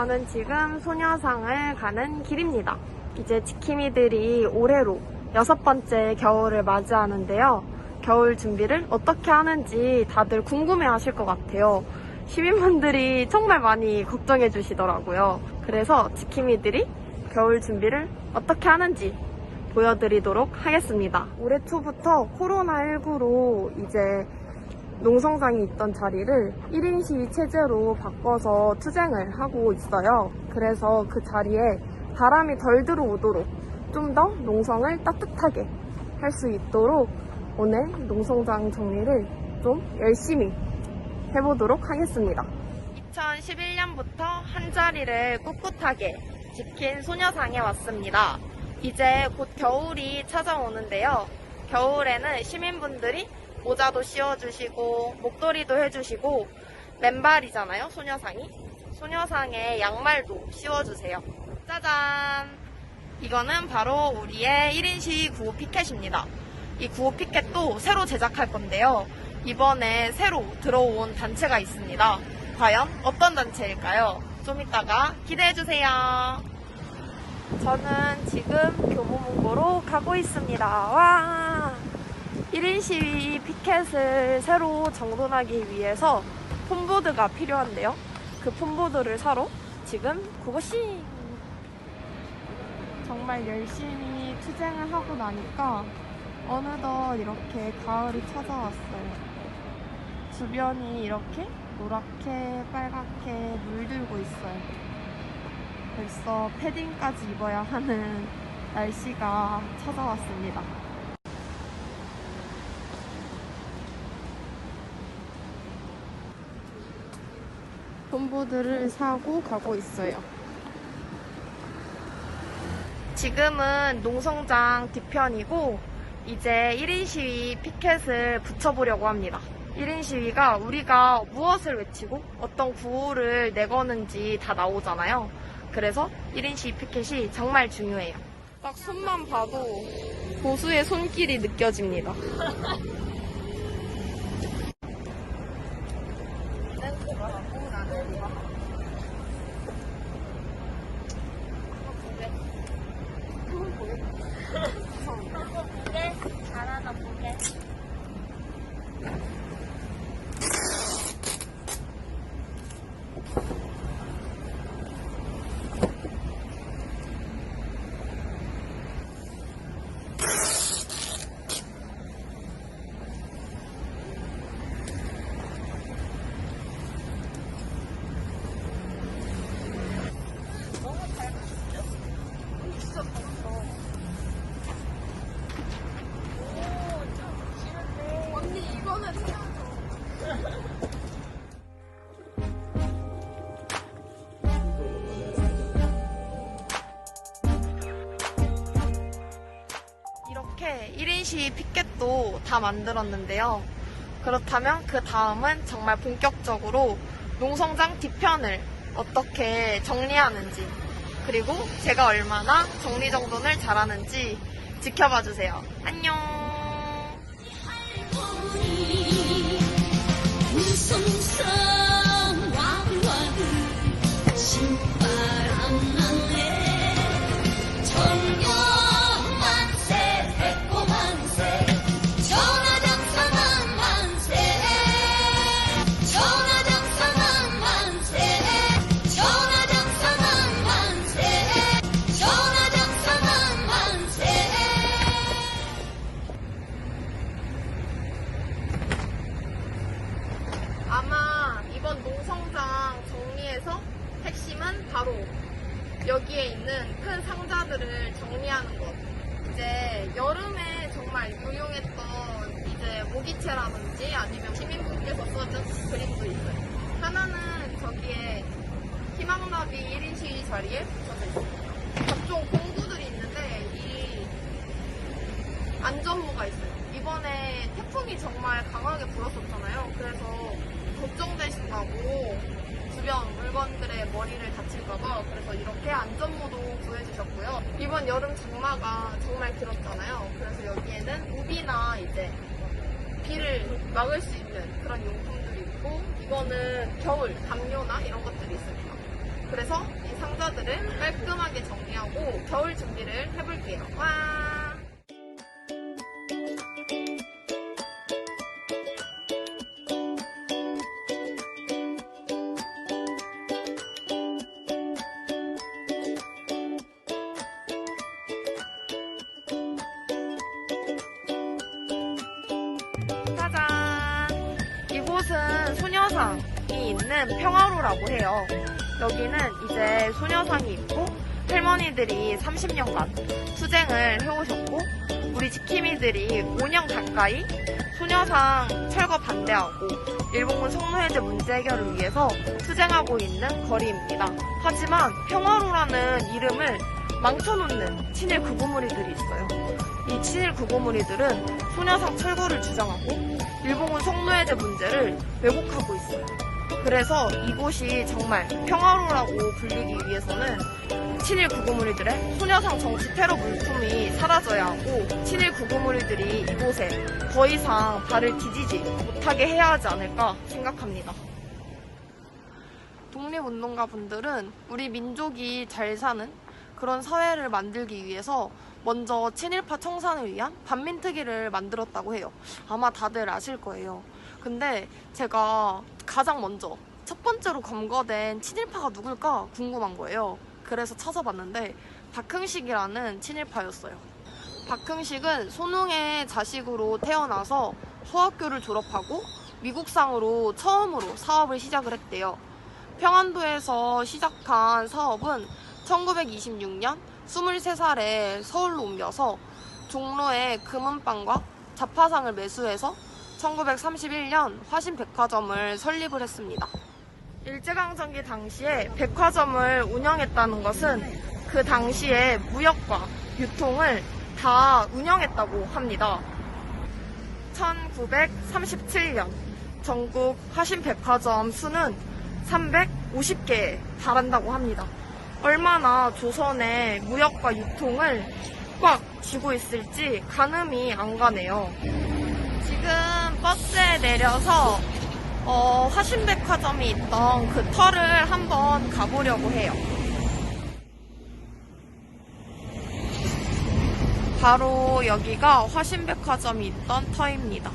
저는 지금 소녀상을 가는 길입니다. 이제 지킴이들이 올해로 여섯 번째 겨울을 맞이하는데요. 겨울 준비를 어떻게 하는지 다들 궁금해 하실 것 같아요. 시민분들이 정말 많이 걱정해 주시더라고요. 그래서 지킴이들이 겨울 준비를 어떻게 하는지 보여드리도록 하겠습니다. 올해 초부터 코로나19로 이제 농성장이 있던 자리를 1인 시위 체제로 바꿔서 투쟁을 하고 있어요. 그래서 그 자리에 바람이 덜 들어오도록 좀 더 농성을 따뜻하게 할 수 있도록 오늘 농성장 정리를 좀 열심히 해보도록 하겠습니다. 2011년부터 한 자리를 꿋꿋하게 지킨 소녀상에 왔습니다. 이제 곧 겨울이 찾아오는데요. 겨울에는 시민분들이 모자도 씌워주시고 목도리도 해주시고 맨발이잖아요 소녀상이. 소녀상에 양말도 씌워주세요. 짜잔! 이거는 바로 우리의 1인 시위 구호 피켓입니다. 이 구호 피켓도 새로 제작할 건데요. 이번에 새로 들어온 단체가 있습니다. 과연 어떤 단체일까요? 좀 이따가 기대해주세요. 저는 지금 교보문고로 가고 있습니다. 와 1인 시위 피켓을 새로 정돈하기 위해서 폼보드가 필요한데요. 그 폼보드를 사러 지금 그곳이 정말 열심히 투쟁을 하고 나니까 어느덧 이렇게 가을이 찾아왔어요. 주변이 이렇게 노랗게 빨갛게 물들고 있어요. 벌써 패딩까지 입어야 하는 날씨가 찾아왔습니다. 폼보드를 사고 가고 있어요. 지금은 농성장 뒤편이고 이제 1인 시위 피켓을 붙여보려고 합니다. 1인 시위가 우리가 무엇을 외치고 어떤 구호를 내거는지 다 나오잖아요. 그래서 1인 시위 피켓이 정말 중요해요. 딱 손만 봐도 고수의 손길이 느껴집니다. 服务呢度也比较好。 이렇게 1인 시 피켓도 다 만들었는데요. 그렇다면 그 다음은 정말 본격적으로 농성장 뒤편을 어떻게 정리하는지 그리고 제가 얼마나 정리정돈을 잘하는지 지켜봐 주세요. 안녕. 정리하는 것. 이제 여름에 정말 유용했던 이제 모기채라든지 아니면 시민분께서 써준 그림도 있어요. 하나는 저기에 희망나비 1인 시위 자리에 붙여져 있어요. 각종 공구들이 있는데 이 안전모가 있어요. 이번에 태풍이 정말 강하게 불었었잖아요. 그래서 걱정되신다고 주변 물건들의 머리를 다칠까봐 그래서 이렇게 안전모도 구해주셨고요. 이번 여름 장마가 정말 길었잖아요. 그래서 여기에는 우비나 이제 비를 막을 수 있는 그런 용품들이 있고 이거는 겨울 담요나 이런 것들이 있습니다. 그래서 상자들을 깔끔하게 정리하고 겨울 준비를 해볼게요. 와! 이곳은 소녀상이 있는 평화로라고 해요. 여기는 이제 소녀상이 있고 할머니들이 30년간 투쟁을 해오셨고 우리 지킴이들이 5년 가까이 소녀상 철거 반대하고 일본군 성노예제 문제 해결을 위해서 투쟁하고 있는 거리입니다. 하지만 평화로라는 이름을 망쳐놓는 친일 구구무리들이 있어요. 이 친일 구구무리들은 소녀상 철거를 주장하고 일본군 성노예제 문제를 왜곡하고 있어요. 그래서 이곳이 정말 평화로라고 불리기 위해서는 친일 구구무리들의 소녀상 정치 테러 물품이 사라져야 하고 친일 구구무리들이 이곳에 더 이상 발을 디디지 못하게 해야 하지 않을까 생각합니다. 독립운동가 분들은 우리 민족이 잘 사는 그런 사회를 만들기 위해서 먼저 친일파 청산을 위한 반민특위를 만들었다고 해요. 아마 다들 아실 거예요. 근데 제가 가장 먼저 첫 번째로 검거된 친일파가 누굴까 궁금한 거예요. 그래서 찾아봤는데 박흥식이라는 친일파였어요. 박흥식은 손웅의 자식으로 태어나서 소학교를 졸업하고 미국상으로 처음으로 사업을 시작을 했대요. 평안도에서 시작한 사업은 1926년 23살에 서울로 옮겨서 종로에 금은방과 자파상을 매수해서 1931년 화신백화점을 설립을 했습니다. 일제강점기 당시에 백화점을 운영했다는 것은 그 당시에 무역과 유통을 다 운영했다고 합니다. 1937년 전국 화신백화점 수는 350개에 달한다고 합니다. 얼마나 조선의 무역과 유통을 꽉 쥐고 있을지 가늠이 안 가네요. 지금 버스에 내려서 어, 화신백화점이 있던 그 터를 한번 가보려고 해요. 바로 여기가 화신백화점이 있던 터입니다.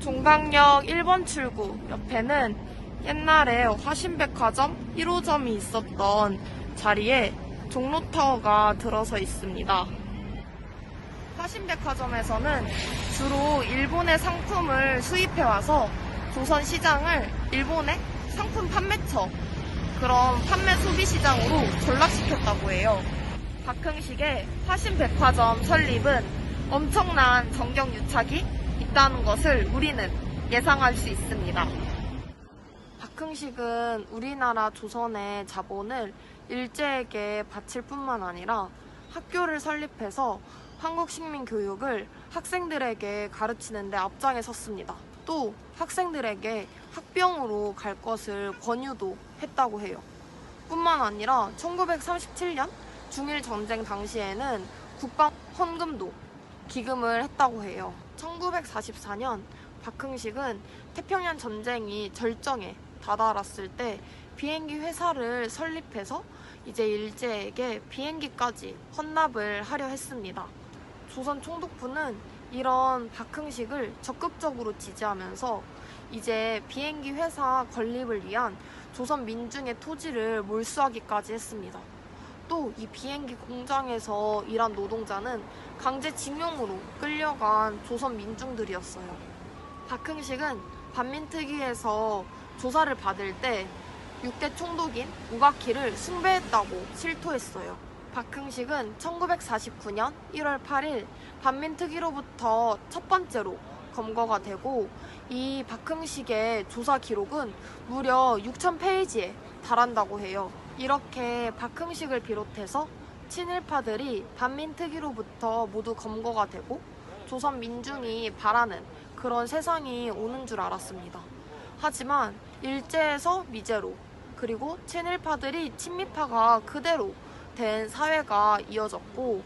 종강역 1번 출구 옆에는 옛날에 화신백화점 1호점이 있었던 자리에 종로타워가 들어서 있습니다. 화신백화점에서는 주로 일본의 상품을 수입해와서 조선 시장을 일본의 상품 판매처, 그런 판매 소비 시장으로 전락시켰다고 해요. 박흥식의 화신백화점 설립은 엄청난 정경 유착이 있다는 것을 우리는 예상할 수 있습니다. 박흥식은 우리나라 조선의 자본을 일제에게 바칠 뿐만 아니라 학교를 설립해서 한국 식민 교육을 학생들에게 가르치는 데 앞장에 섰습니다. 또 학생들에게 학병으로 갈 것을 권유도 했다고 해요. 뿐만 아니라 1937년 중일 전쟁 당시에는 국방 헌금도 기금을 했다고 해요. 1944년 박흥식은 태평양 전쟁이 절정에 다다랐을 때 비행기 회사를 설립해서 이제 일제에게 비행기까지 헌납을 하려 했습니다. 조선 총독부는 이런 박흥식을 적극적으로 지지하면서 이제 비행기 회사 건립을 위한 조선 민중의 토지를 몰수하기까지 했습니다. 또 이 비행기 공장에서 일한 노동자는 강제징용으로 끌려간 조선 민중들이었어요. 박흥식은 반민특위에서 조사를 받을 때 6대 총독인 우가키를 숭배했다고 실토했어요. 박흥식은 1949년 1월 8일 반민특위로부터 첫 번째로 검거가 되고 이 박흥식의 조사 기록은 무려 6,000페이지에 달한다고 해요. 이렇게 박흥식을 비롯해서 친일파들이 반민특위로부터 모두 검거가 되고 조선 민중이 바라는 그런 세상이 오는 줄 알았습니다. 하지만 일제에서 미제로 그리고 친일파들이 친미파가 그대로 된 사회가 이어졌고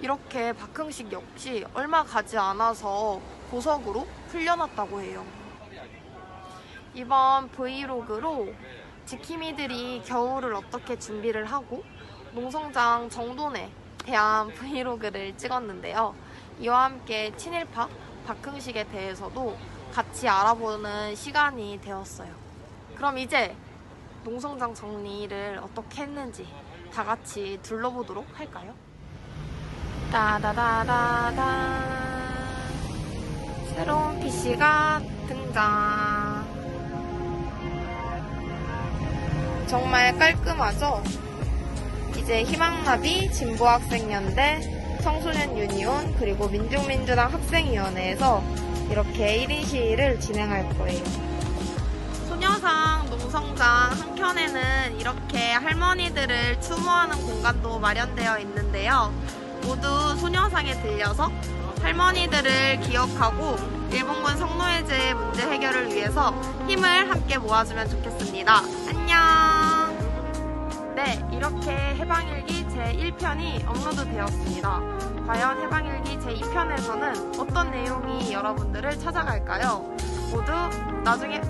이렇게 박흥식 역시 얼마 가지 않아서 보석으로 풀려났다고 해요. 이번 브이로그로 지킴이들이 겨울을 어떻게 준비를 하고 농성장 정돈에 대한 브이로그를 찍었는데요. 이와 함께 친일파 박흥식에 대해서도 같이 알아보는 시간이 되었어요. 그럼 이제 농성장 정리를 어떻게 했는지 다 같이 둘러보도록 할까요? 따다다다다 새로운 PC가 등장 정말 깔끔하죠? 이제 희망나비 진보학생연대 청소년 유니온 그리고 민중민주당 학생위원회에서 이렇게 1인 시위를 진행할 거예요. 소녀상 농성장 한켠에는 이렇게 할머니들을 추모하는 공간도 마련되어 있는데요. 모두 소녀상에 들려서 할머니들을 기억하고 일본군 성노예제 문제 해결을 위해서 힘을 함께 모아주면 좋겠습니다. 안녕! 네, 이렇게 해방일기 제1편이 업로드 되었습니다. 과연 해방일기 제2편에서는 어떤 내용이 여러분들을 찾아갈까요? 모두 나중에